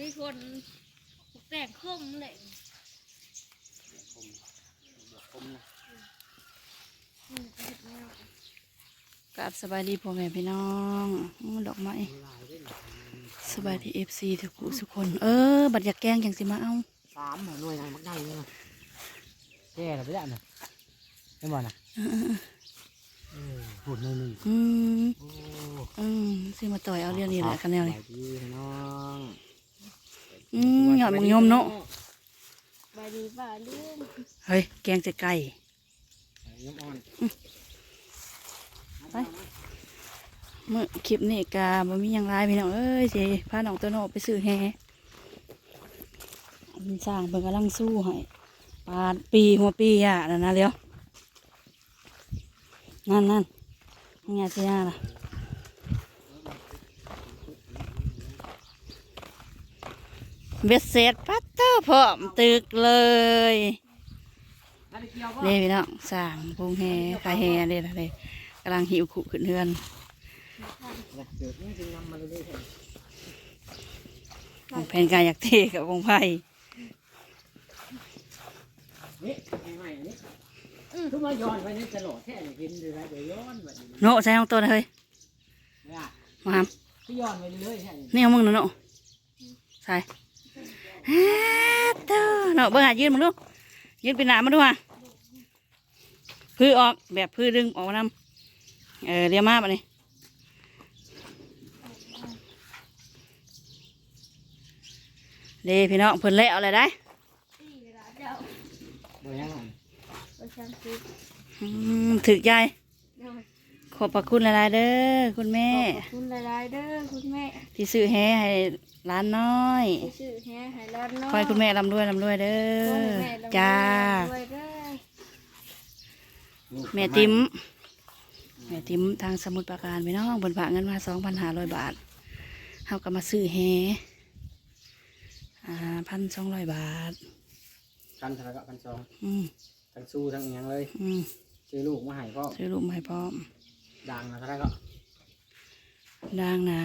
มีคนแต่งเครื่องเลยผมบอกผมนะอืมเห็ดแนวกับสบายดีพ่อแม่พี่น้องอื้อดอกไม้ลายด้วยนะสบายดีเอฟซีทุกผู้ทุกคน เออ บัดอยากแกล้งจังสิมาเอาสามหน่วยงานมักได้เลยนะแก่แล้วไปแล้วนะไม่บอกนะเออหุ่นหน่อยหนึ่งอืมโอ้อืมสิมาต่อยเอาเรียนนี่แหละกันแนวนี้สบายดีน้ องอืมหยอดมึงยมเนาะบายดีป่าเรื่องเฮ้ย แกงจะไก่ยมอ่อนไปเมื่อคลิปนี้กาบ่มีหยังไรพี่น้องเอ้ยสิพาน้องตัวโนไปซื้อแฮมันสร้างเพิ่นกำลังสู้ให้ปาดปีหัวปีอะนั่นนะเดี๋ยวนั่นนั่นนี่ไงสิย่าล่ะ เบ็ดเสร็จปัตเตอร์พร้อมตึกเลยอันนี้เกี่ยวป่ะนี่พี่น้องสร้างพุงแฮขายแฮเด้นะเลยกำลังหิวขุขึ้นเฮือนเกิดนี่จึงนำมาเรื่อยของแผนการอยากเทกับวงไพ่ๆนี่ใหม่ๆนี่ทุกมาย้อนไปนี่จะโหลดแท้เลยกินดูไรเดี๋ยวย้อนแบบนี้โนใช้ของตัวนะเฮ้ยไม่อะมาครับที่ย้อนไปเรื่อยๆแท้เลยนี่เอามึงนะโนใช่ฮ่า เต้อโนเบิ่งหายืนมึงดูยืนปีหนามาดูฮะพื้อออกแบบพื้อดึงออกมานำเออเรียวมาปะนี่เด้พี่น้องเพิ่นเละเอาอะไรได้ตีเวลาเจ้าโดยยังไงประชันซื้ออืมถึกใจเดี๋ยวข อบพระคุณหลายๆเด้อคุณแม่ ขอบคุณหลายๆเด้อคุณแม่ที่ซื้อแฮให้ร้านน้อย ที่ซื้อแฮให้ร้านน้อยคอยคุณแม่ลำด้วยลำด้วยเด้ขออให้แม่ร่ำรวยจ้า รวยเด้อ แม่ติ๋มแม่ติ๋มทางสมุทรปราการพี่น้องบนฝากเงินมาสองพันห้าร้อยบาทเฮาก็มาซื้อแฮอ่าพันสองร้อยบาทกันทะเลาะกันสองอืมทั้งสู้ทั้งอิหยังเลยอืม ซื้อลูกมาให้พ่อซื้อลูกมาให้พร้อม ดังนะทะเลาะด่างนา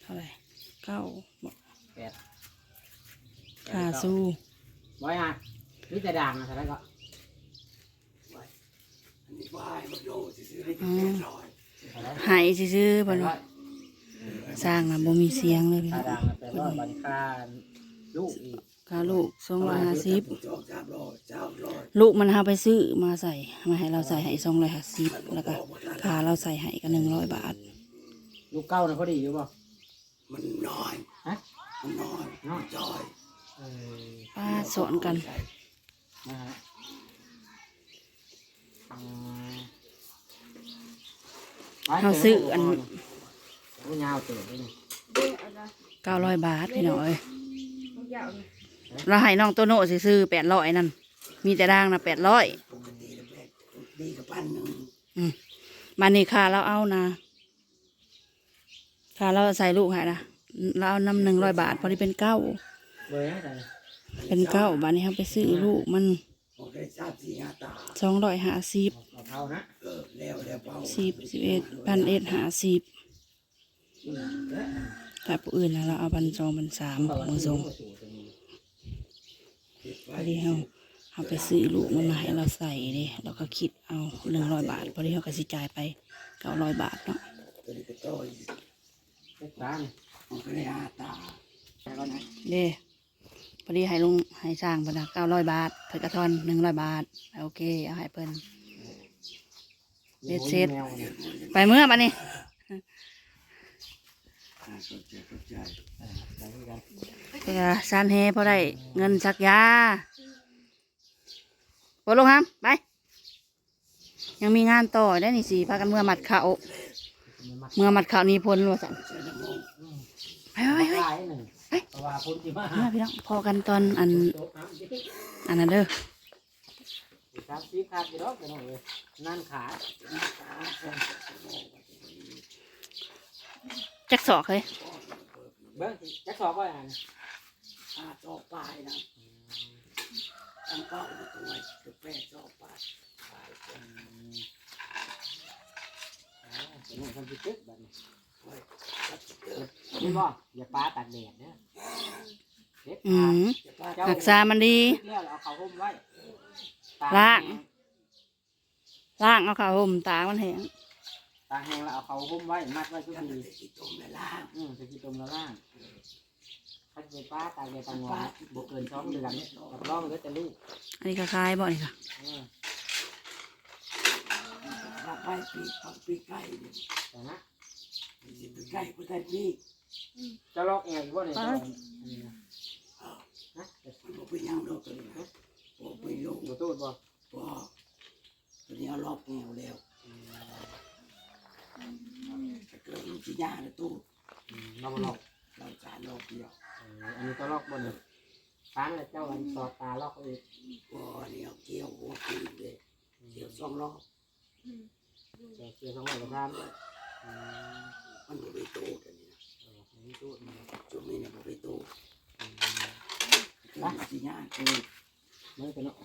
เท่าไหร่เก้าแปดขาสู้ไว้ฮะนี่แต่ดังนะทะเลาะอืมใหายซื้อๆไปบ่ร้เนาะอยสร้างนะบ่มีเสียงเลยพี่ตาน้องดังนะแปดร้อยบันค่าลูกอีก ค่าลูกสองร้อยห้าสิบลูกมันเอาไปซื้อมาใส่มาให้เราใส่ให้สองร้อยห้าสิบแล้วก็ค่าเราใส่ให้ก็หนึ่งร้อยบาท ลูกเก้านะพอดีอยู่ป่ะมันน้อยฮะมันน้อยน้อยจอยเออป้าสอนกันนะฮะอืมเขาซื้ออันโอ้ยาวเติบเลยนี่เด้อเอาละเก้าร้อยบาทพี่น้องเอ้ยลูกยาวนี่ เราให้น้องโตโน่ซื้อแปดร้อยนั่น มีแต่ด่างนะแปดร้อยปกติแล้วแปดดีกับพันหนึ่งมันนี่ค่าเราเอานะค่าเราใส่ลูกให้นะเราเอานำหนึ่งร้อยบาท พอดีเป็นเก้าเบอร์ยังไงเป็นเก้าบาทนี้เขาไปซื้อลูกมันออกได้ทราบสี่ห้าตาสองร้อยห้าสิบเอาเท่านะเออแล้วแล้วเบาสิบสิบเอ็ดพันเอ็ดห้าสิบอืมเด้อถ้าผู้อื่นนะเราเอาพันสองพันสามมือสองเก็บ พไว้อดีเขาเอาไปซื้อลูกมันมาให้เราใส่เด้เราก็คิดเอาหนึ่งร้อยบาทพอดีเขาก็สิจ่ายไปเก้าร้อยบาทเนาะตัวนี้ก็ต่อยเล็กตาเนี่ยออกได้ห้าตาไปก่อนนะเด้พอดีให้ลุงให้สร้างเพนนะเก้าร้อยบาทเพิ่นกระทอนหนึ่งร้อยบาทโอเคเอาให้เพิ่นเด็ดเสร็จแมวเนี่ยไปเมื่อบัดนี้อ่า สนใจสนใจเออไปด้วยกันเออซานเฮพอได้เงินสักยาปลงครับไป ยังมีงานต่อได้นี่สิพากันเมื่อมัดเขาเมื่อมัดเขานี่พ้นว่าสันไปไปไปตายหนึ่งเพราะว่าพ้นที่มาพี่น้องพอกันตอนอันอันนั้นเด้อครับซีขาดไปแล้วกันเลยนั่นขา จักสอกเลยเบิ้งจะสอบว่าอ่านห้าต่อปลายนะตั้งเก้าตัวคือแปดต่อปลายเป็นหนึ่งคนที่ตึกแบบนี้ผนี่บ่อย่าปลาตากแดดเด้อเด็ดอืขาดมจะป้าเจ้ารักษามันดีเแล้วเอาเขาห่มไว้ตกล้างแห้ล่างเอาข้าวห่มตามันแห้ง ตากแห้งแล้วเอาเขาห่มไว้มัดไว้ทุกยังทีไม่ได้กินต้มและล่างอืมจะกินตมละล่างถ้าจะปลาตากแดดตางงอนบวกเกินสองเดือนกับร่องเหลือแต่ลูกอันนี้ก็คล้ายบ่นี่ค่ะเออรับไปปีกของปีกไก่เนี่ยแต่นะสิปีกไก่ผู้ใดปีกจะลอกเอวอยู่บ่เนี่ยไปจะลอกอันนี้นะนะจะมันบอกไปยังดอกตัวนี้นะบอกไปลงบ่ตูดบ่บอกตัวนี้เอารอบแนวแล้ว ถ้าเกิดมันจะยากนะตู้อืมเราบ่ลอกเราจานรอบเดียวเอออันนี้ก็ลอกบนเนี่ยฟ้านแล้วเจ้าอันสอดตาลอกเขาอีกบ่เนี่ยวเกี่ยวหัวปีกเลยเกี่ยวสองรอบเดี๋ยวเสียสองร้อยกว่าพันอืมมันบ่ไปโตกันนี่นะเอออันนี้ตูดมันจุดนี้เนี่ยบ่ไปโตอืมมันจะยากคือเมื่อกี้เนาะ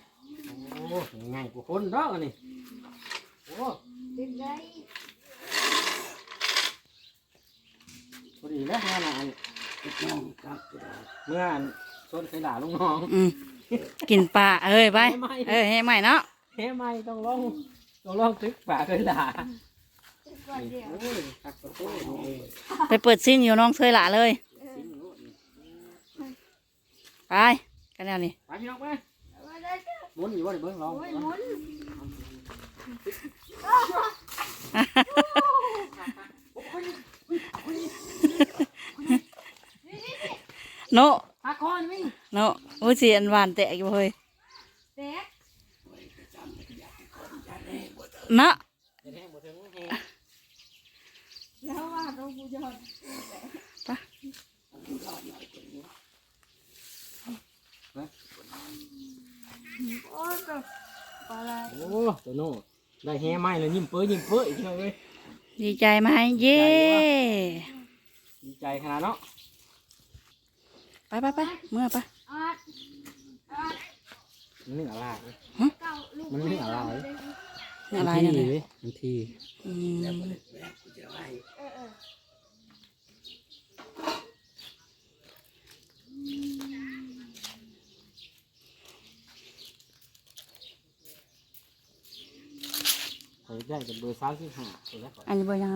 โอ้ง่ายกว่าคนดอกอันนี้โอ้ ติดได้ พอดีแล้วงานอันเล็กน้องครับตัวเราเมื่ออันชนเคยด่าลุงน้อง อืมกินปลาเอ้ยไปเฮ้ไม่เอ้ยให้ใหม่เนาะเฮ้ไม่ต้องลองต้องลองตึกป่าเคยด่าติดก่อนเดียวโอ้ยหักประตูนี่ไปเปิดซิ้นอยู่น้องเคยหละเลยสิงห์โน่นนี่ไปกันแล้วนี่ไปพี่น้องไปมาได้จ้ะหมุนอยู่ว่าเดี๋ยวเบิ้งลอง โอ้ยหมุนโนหักคอนี่โนโอ้ยเสียนหวานแตกอยู่เฮ้ยแตกไว้ประจำอยากให้คนจะแน่บ่เถอะเนาะจะแห้งบ่ถึงแห้งแล้วว่าเราบูยอนมันรอดหน่อยตัวนี้โอ้ยก็ปลาไหลโอ้ตัวโน่ได้แห้ไหมเลยยิ้มเปื้อยิ้มเปื้ออีกเลย ดีใจไหมเย้ดีใจขนาดเนาะไปไปไปเมื่อไปออดออดมันนี่อะไรเก้าลูกมันไม่อะไรอะไรเนี่ยมันะทีมันทีอืมแล้วบ่ได้แบกกูจะให้ เออเออเขาได้กับเบอร์สามสิบห้าตัวแรกก่อนอันนี้บ่ยัง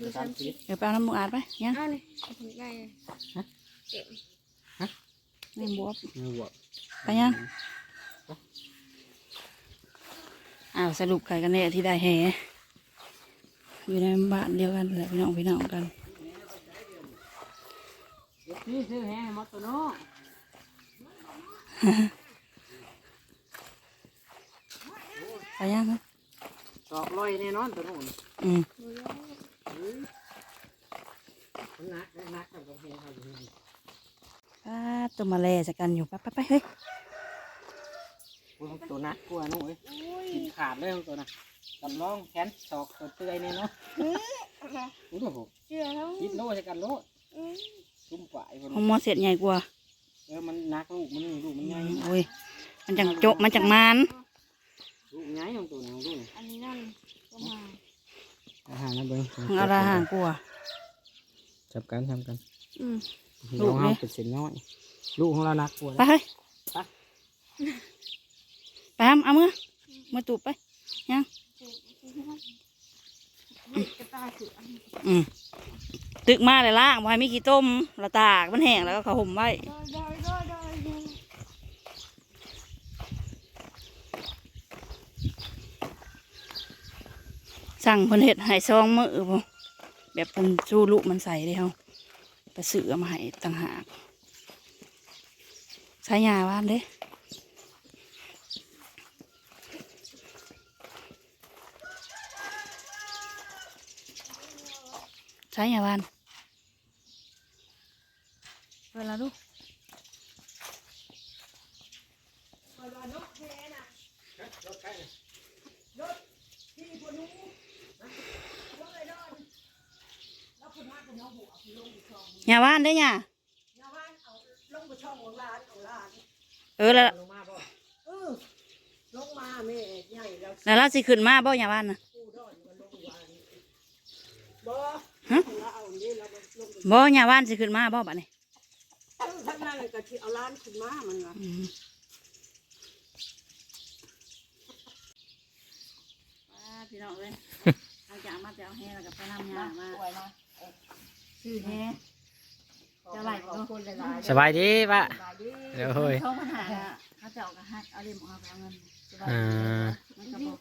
เบอร์สามสิบเดี๋ยวไปเอาน้ำมูกอาดไปยังเอาเลยถึงได้เลยไม่บวบเนื้อวัวไปยังอ้าวสรุปใครกันแน่ที่ได้แห่อยู่ในบ้านเดียวกันแหละพี่น้องพี่น้องกันนี่ซื้อแห้งมอตัวโน่ไปยังนะ ดอกลอยแน่นอนตัวโน่อืมมันนักนักกับกระเพงเขาอยู่นี่ป้าตัวมาแล่จะกันอยู่ไปไปไปเฮ้ยโอ้ยตัวนักกลัวโน่เอ้ยกินขาดเลยตัวน่ะกำลองแขนศอกตัวเตยแน่เนาะรู้ตัวผมเชื่อแล้วคิดโลจะกันโลอืมจุ่มฝ่ายคนห้องหมอเสร็จใหญ่กว่าเออมันนักลูกมันนี่ลูกมันใหญ่โอ้ยมันจังโจะมันจังมัน ลูกใหญ่ของตัวนี้ลูกอันนี้นั่นก็มาอาหารนะเบิ้งของเอาอาหารกลัวจับกันทำกันอืม ลูกลูกเราเนี่ยเป็นเส้นน้อย ลูกของเรานักกว่าไปเฮ้ยไปทำเอามือมาตูบไปยังจะตายคืออันนี้อืมตึกมาเลยล่างบ่ให้มีขี้ต้มละตากมันแห้งแล้วก็เขาห่มไว้โดยโดยโดยโดยโดย สั่งเพิ่นเฮ็ดให้ซองมือบ่แบบเพิ่นสู้ลูกมันใส่เด้เฮาไปซื้อมาให้ต่างหากใช้ยาว่านเด้ใช้ยาว่านเวลาลูก อย่าว่านได้อย่าลงไปช่องของร้านของร้านเออแล้วลงมาบ่เออลงมาแม่ใหญ่แล้วแล้วเราสิขึ้นมาบ่อย่าว่านนะกูดอนมันลงวานบ่แล้วเอานี่เราลงไปบ่หญ้าว่านสิขึ้นมาบ่บัดนี้ทั้งนั้นเลยก็ที่เอาล้านขึ้นมามันว่าอืมว้าพี่น้องเอ้ยเอาจากมาแต่เอาแฮแล้วก็ไปนำหญ้ามาป่วยมาซื้อแฮ จะไหลบ่ขอบคุณหลายๆสบายดีปะสบายดีเดี๋ยวเฮ้ยเขาปัญหาอะเขาจะเอากระหักเอาเล่มออกเอาเงินสบายอ่ามันก็บอก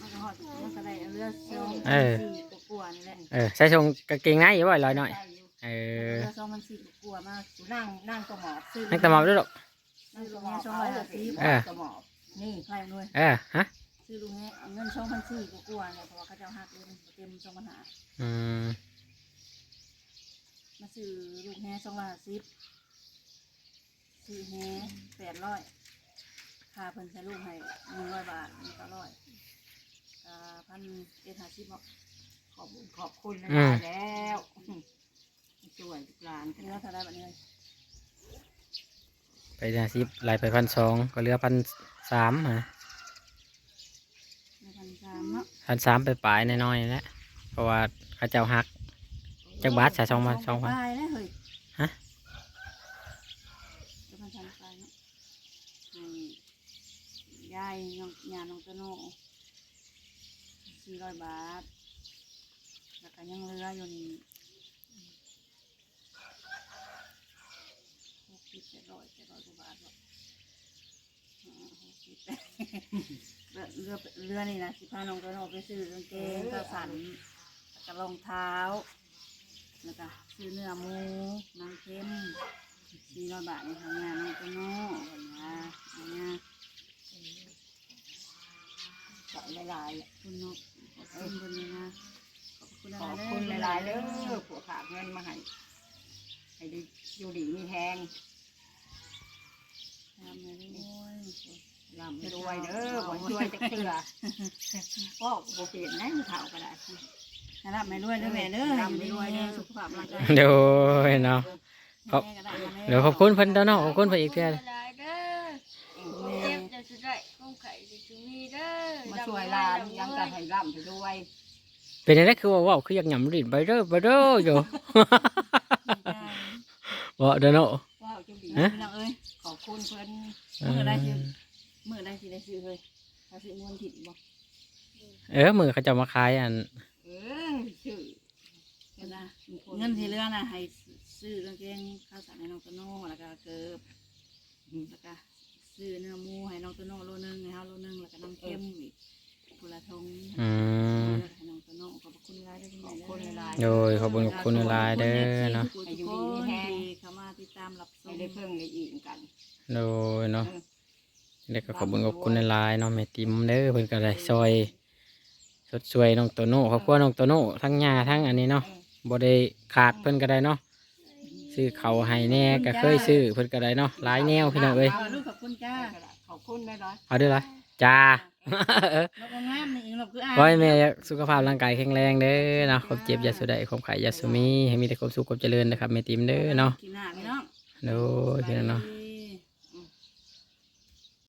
มันก็หอดมันก็ได้เอาเลือดซองเออสี่กลัวาๆนี่แหละเออใส่ชงกางเกงในอยู่บ่อยลอยหน่อยได้อยู่เอเออเลือดซองมันสี่กลัวามากนั่งนั่งก็หมอบซื้อนักตะหมอบด้วยหรอกนั่งตรงนี้ซองร้อยห้าสิบเออก็หมอบนี่ไล่ด้วยเออฮะซื้อลุงนี้เอาเงินซองพันสี่กลัวาๆเนี่ยเพราะว่าเขาจะเอาหักเงินเต็มซองปัญหาอืม มาซื้อลูกแฮซองละห้าสิบซื้อแฮแปดร้อยค่าเพิ่นใช้ลูกให้หนึ่งร้อยบาทหนึ่งเก้าร้อยอ่าพันเอ็ดห้าสิบเนาะขอบคุณขอบคุณหลายๆแล้วช่วยลูกหลานกันเนื้อเท่าไรบัดนี้เลยไปห้าสิบไหลไปพันสองก็เหลือพันสามฮะในพันสามเนาะพันสามไปปลายๆน้อยๆนี่แหละเพราะว่าเขาเจ้าหัก จักบาทใส่สองพันสองพันปลายนะเฮ้ยฮะเดี๋ยวพันสามปลายเนาะให้ยายน้องยาน้องตะโน่สี่ร้อยบาท แล้วก็ยังเหลืออยู่นี่หกสิบเจ็ดร้อยเจ็ดร้อยกว่าบาทหรอกอ่าหกสิบแปดเรือเรือเรือนี่นะสิพาน้องตะโน่ไปซื้อกางเกงกระสันแล้วก็รองเท้า แล้วก็ซื้อเนื้อหมูน้ำเค็มสี่ร้อยบาทนี่ค่ะงานน้องตะโน่วันนี้อันนี้ขอบหลายคุณนกขอบคุณบนนี้นะขอบคุณๆขอบคุณหลายๆเด้อผู้ฝากเงินมาให้ให้ได้อยู่ดีมีแหงทำเลยด้วยลำรวยเด้อขอช่วยจะเกลือพ่อโบเปลี่ยนนะมีข่าวก็ได้นะค รับไม่ด้วยเด้อแม่เด้อร่ำให้รวยเด้อสุขภาพร่างกายเดี๋ยวเนาะ ครับ แม่ก็ได้มาเดี๋ยวขอบคุณเพิ่นเด้อเนาะขอบคุณเพิ่นอีกเทื่อหลายเด้อเจ็บจะสุดได้ก้มไข่จะสุมีเด้อมาช่วยหลานยังจะให้ร่ำให้รวยเป็นยังไงคือว่าเว้าคืออยากหยำลิ้นไปเด้อไปเด้ออยู่ บ่เด้อเนาะว้าวจุดีฮะพี่น้องเอ้ยขอบคุณเพิ่นเอมื่อได้สิอมื่อได้สิได้ซื้อเลยถ้าซื้อมวนผิดบ่เออมือเขาจะมาขายอันเอชื่อเห็นนะเงินที่เหลือน่ะให้ซื้อกางเกงข้าวสารให้น้องโตโน่แล้วก็เกิบแล้วก็ซื้อเนื้อหมูให้น้องโตโน่โลนึงให้เฮาโลนึงแล้วก็น้ำเค็มอีกคนละทงอืมให้น้องโตโน่ขอบคุณหลายเด้อคุณขอบแม่คุณหลายโดยขอบคุณคุณหลายเด้อเนาะให้อยู่ดีมีแรงเข้ามาติดตามรับชให้มได้เพิ่งได้อิ่มกัน โดยเนาะเด็กก็ขอบคุณขอบคุณหลายเนาะแม่ติมเด้อเพิ่นก็ได้ซอย สดสวยน้องโตโน่ครอบครัวน้องโตโน่ทั้งย่าทั้งอันนี้เนาะบ่ได้ขาดเพิ่นก็ได้เนาะซื้อเขาวให้แน่ก็เคยซื้อเพิ่นก็ได้เนาะหลายแนวพี่น้องเอ้ยเอาลูกขอบคุณจ้าขอบคุณได้ร้อยเอาเด้อล่ะจ้าเออนกงามนี่เองนกคืออ่าขอให้แม่สุขภาพร่างกายแข็งแรงเด้อเนาะความเจ็บอย่าสุดใดความไข้อย่าสุมีให้มีแต่ความสุขความเจริญนะครับแม่ติมเด้อเนาะกินหน้าพี่น้องโดยพี่น้องเนาะส